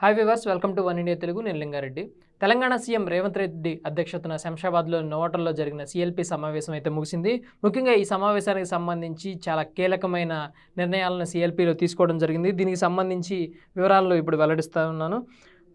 Hi viewers welcome to one India Telugu నేను Lingareddy. Telangana CM Revanth Reddy అధ్యక్షతన శంషాబాద్లో నోవటల్లో జరిగిన సిఎల్పి సమావేశం అయితే ముగిసింది. ముఖ్యంగా ఈ సమావేశానికి సంబంధించి చాలా కీలకమైన నిర్ణయాలను సిఎల్పిలో తీసుకోవడం జరిగింది. దీనికి సంబంధించి వివరాలను ఇప్పుడు వెల్లడిస్తా ఉన్నాను.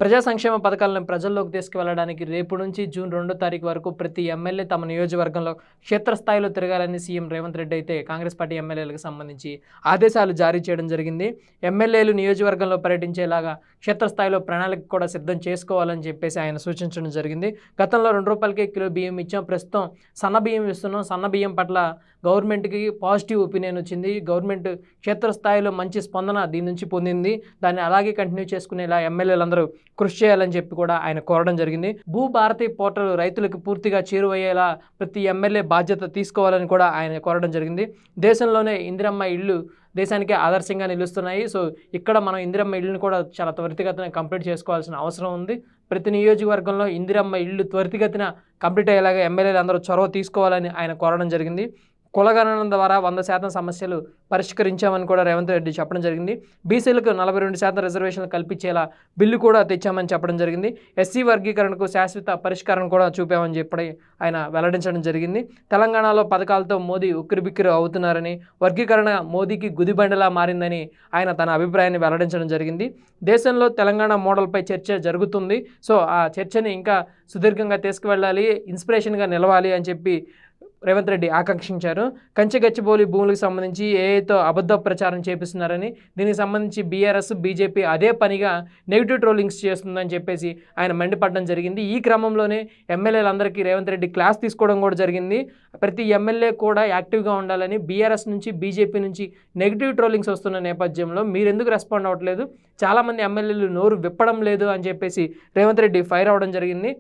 ప్రజా సంక్షేమ పథకాలను ప్రజల్లోకి తీసుకువెళ్ళడానికి రేపు నుంచి జూన్ రెండో తారీఖు వరకు ప్రతి ఎమ్మెల్యే తమ నియోజకవర్గంలో క్షేత్రస్థాయిలో తిరగాలని సీఎం రేవంత్ రెడ్డి అయితే కాంగ్రెస్ పార్టీ ఎమ్మెల్యేలకు సంబంధించి ఆదేశాలు జారీ చేయడం జరిగింది. ఎమ్మెల్యేలు నియోజకవర్గంలో పర్యటించేలాగా క్షేత్రస్థాయిలో ప్రణాళిక కూడా సిద్ధం చేసుకోవాలని చెప్పేసి ఆయన సూచించడం జరిగింది. గతంలో రెండు రూపాయలకే కిలో బియ్యం ఇచ్చాం. ప్రస్తుతం సన్న బియ్యం ఇస్తున్నాం. సన్న బియ్యం పట్ల గవర్నమెంట్కి పాజిటివ్ ఒపీనియన్ వచ్చింది. గవర్నమెంట్ క్షేత్రస్థాయిలో మంచి స్పందన దీని నుంచి పొందింది. దాన్ని అలాగే కంటిన్యూ చేసుకునేలా ఎమ్మెల్యేలందరూ కృషి చేయాలని చెప్పి కూడా ఆయన కోరడం జరిగింది. భూ భారతి పోర్టల్ రైతులకు పూర్తిగా చేరువయ్యేలా ప్రతి ఎమ్మెల్యే బాధ్యత తీసుకోవాలని కూడా ఆయన కోరడం జరిగింది. దేశంలోనే ఇందిరమ్మ ఇళ్ళు దేశానికి ఆదర్శంగా నిలుస్తున్నాయి. సో ఇక్కడ మనం ఇందిరమ్మ ఇళ్ళని కూడా చాలా త్వరితగతిన కంప్లీట్ చేసుకోవాల్సిన అవసరం ఉంది. ప్రతి నియోజకవర్గంలో ఇందిరమ్మ ఇళ్ళు త్వరితగతిన కంప్లీట్ అయ్యేలాగా ఎమ్మెల్యేలు అందరూ చొరవ తీసుకోవాలని ఆయన కోరడం జరిగింది. కులగణన ద్వారా వంద శాతం సమస్యలు పరిష్కరించామని కూడా రేవంత్ రెడ్డి చెప్పడం జరిగింది. బీసీలకు నలభై రెండు శాతం రిజర్వేషన్లు కల్పించేలా బిల్లు కూడా తెచ్చామని చెప్పడం జరిగింది. ఎస్సీ వర్గీకరణకు శాశ్వత పరిష్కారం కూడా చూపామని చెప్పి ఆయన వెల్లడించడం జరిగింది. తెలంగాణలో పథకాలతో మోదీ ఉక్కిరిబిక్కిరి అవుతున్నారని వర్గీకరణ మోదీకి గుదిబండలా మారిందని ఆయన తన అభిప్రాయాన్ని వెల్లడించడం జరిగింది. దేశంలో తెలంగాణ మోడల్పై చర్చ జరుగుతుంది. సో ఆ చర్చని ఇంకా సుదీర్ఘంగా తీసుకువెళ్ళాలి ఇన్స్పిరేషన్గా నిలవాలి అని చెప్పి రేవంత్ రెడ్డి ఆకాంక్షించారు. కంచె గచ్చిబౌలి భూములకు సంబంధించి ఏఐతో అబద్ధ ప్రచారం చేపిస్తున్నారని దీనికి సంబంధించి బీఆర్ఎస్ బీజేపీ అదే పనిగా నెగిటివ్ ట్రోలింగ్స్ చేస్తుందని చెప్పేసి ఆయన మండిపడడం జరిగింది. ఈ క్రమంలోనే ఎమ్మెల్యేలందరికీ రేవంత్ రెడ్డి క్లాస్ తీసుకోవడం కూడా జరిగింది. ప్రతి ఎమ్మెల్యే కూడా యాక్టివ్గా ఉండాలని బీఆర్ఎస్ నుంచి బీజేపీ నుంచి నెగిటివ్ ట్రోలింగ్స్ వస్తున్న నేపథ్యంలో మీరు ఎందుకు రెస్పాండ్ అవ్వట్లేదు? చాలామంది ఎమ్మెల్యేలు నోరు విప్పడం లేదు అని చెప్పేసి రేవంత్ రెడ్డి ఫైర్ అవ్వడం జరిగింది.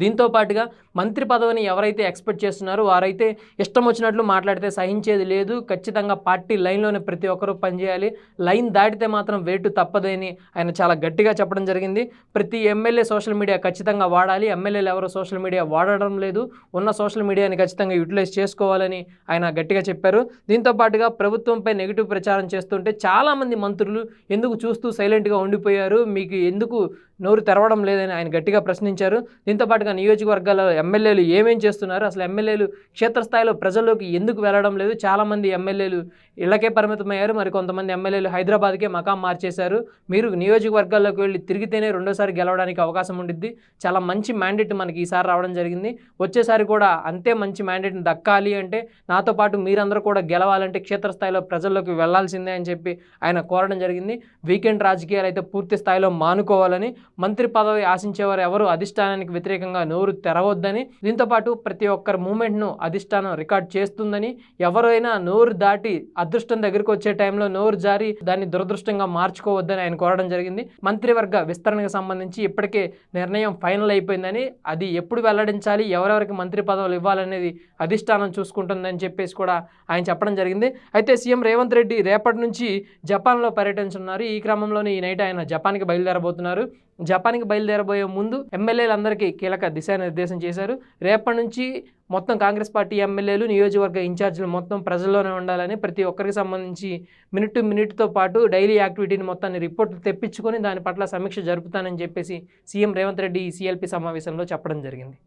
దీంతో పాటుగా మంత్రి పదవిని ఎవరైతే ఎక్స్పెక్ట్ చేస్తున్నారో వారైతే ఇష్టం వచ్చినట్లు మాట్లాడితే సహించేది లేదు. ఖచ్చితంగా పార్టీ లైన్లోనే ప్రతి ఒక్కరూ పనిచేయాలి. లైన్ దాటితే మాత్రం వేటు తప్పదని ఆయన చాలా గట్టిగా చెప్పడం జరిగింది. ప్రతి ఎమ్మెల్యే సోషల్ మీడియా ఖచ్చితంగా వాడాలి. ఎమ్మెల్యేలు ఎవరు సోషల్ మీడియా వాడడం లేదు. ఉన్న సోషల్ మీడియాని ఖచ్చితంగా యూటిలైజ్ చేసుకోవాలని ఆయన గట్టిగా చెప్పారు. దీంతో పాటుగా ప్రభుత్వంపై నెగిటివ్ ప్రచారం చేస్తుంటే చాలామంది మంత్రులు ఎందుకు చూస్తూ సైలెంట్గా ఉండిపోయారు? మీకు ఎందుకు నోరు తెరవడం లేదని ఆయన గట్టిగా ప్రశ్నించారు. దీంతో పాటుగా నియోజకవర్గాల ఎమ్మెల్యేలు ఏమేం చేస్తున్నారు? అసలు ఎమ్మెల్యేలు క్షేత్రస్థాయిలో ప్రజల్లోకి ఎందుకు వెళ్ళడం లేదు? చాలామంది ఎమ్మెల్యేలు ఇళ్ళకే పరిమితమయ్యారు. మరి కొంతమంది ఎమ్మెల్యేలు హైదరాబాద్కే మకాం మార్చేశారు. మీరు నియోజకవర్గాల్లోకి వెళ్ళి తిరిగితేనే రెండోసారి గెలవడానికి అవకాశం ఉండిద్ది. చాలా మంచి మ్యాండేట్ మనకి ఈసారి రావడం జరిగింది. వచ్చేసారి కూడా అంతే మంచి మ్యాండేట్ని దక్కాలి అంటే నాతో పాటు మీరందరూ కూడా గెలవాలంటే క్షేత్రస్థాయిలో ప్రజల్లోకి వెళ్ళాల్సిందే అని చెప్పి ఆయన కోరడం జరిగింది. వీకెండ్ రాజకీయాలు అయితే పూర్తి స్థాయిలో మానుకోవాలని మంత్రి పదవి ఆశించేవారు ఎవరు? అధిష్టానానికి వ్యతిరేకంగా నోరు తెరవద్దని దీంతో పాటు ప్రతి ఒక్కరి మూమెంట్ను అధిష్టానం రికార్డ్ చేస్తుందని ఎవరైనా నోరు దాటి అదృష్టం దగ్గరికి వచ్చే టైంలో నోరు జారి దాన్ని దురదృష్టంగా మార్చుకోవద్దని ఆయన కోరడం జరిగింది. మంత్రివర్గ విస్తరణకు సంబంధించి ఇప్పటికే నిర్ణయం ఫైనల్ అయిపోయిందని అది ఎప్పుడు వెల్లడించాలి ఎవరెవరికి మంత్రి పదవులు ఇవ్వాలనేది అధిష్టానం చూసుకుంటుందని చెప్పేసి కూడా ఆయన చెప్పడం జరిగింది. అయితే సీఎం రేవంత్ రెడ్డి రేపటి నుంచి జపాన్లో పర్యటించనున్నారు. ఈ క్రమంలోనే ఈ నైట్ ఆయన జపాన్కి బయలుదేరబోతున్నారు. జపాన్కి బయలుదేరబోయే ముందు ఎమ్మెల్యేలందరికీ కీలక దిశానిర్దేశం చేశారు. రేపటి నుంచి మొత్తం కాంగ్రెస్ పార్టీ ఎమ్మెల్యేలు నియోజకవర్గ ఇన్ఛార్జీలు మొత్తం ప్రజల్లోనే ఉండాలని ప్రతి ఒక్కరికి సంబంధించి మినిట్ టు మినిట్తో పాటు డైలీ యాక్టివిటీని మొత్తాన్ని రిపోర్ట్లు తెప్పించుకొని దాని పట్ల సమీక్ష జరుపుతానని చెప్పేసి సీఎం రేవంత్ రెడ్డి ఈ సీఎల్పీ సమావేశంలో చెప్పడం జరిగింది.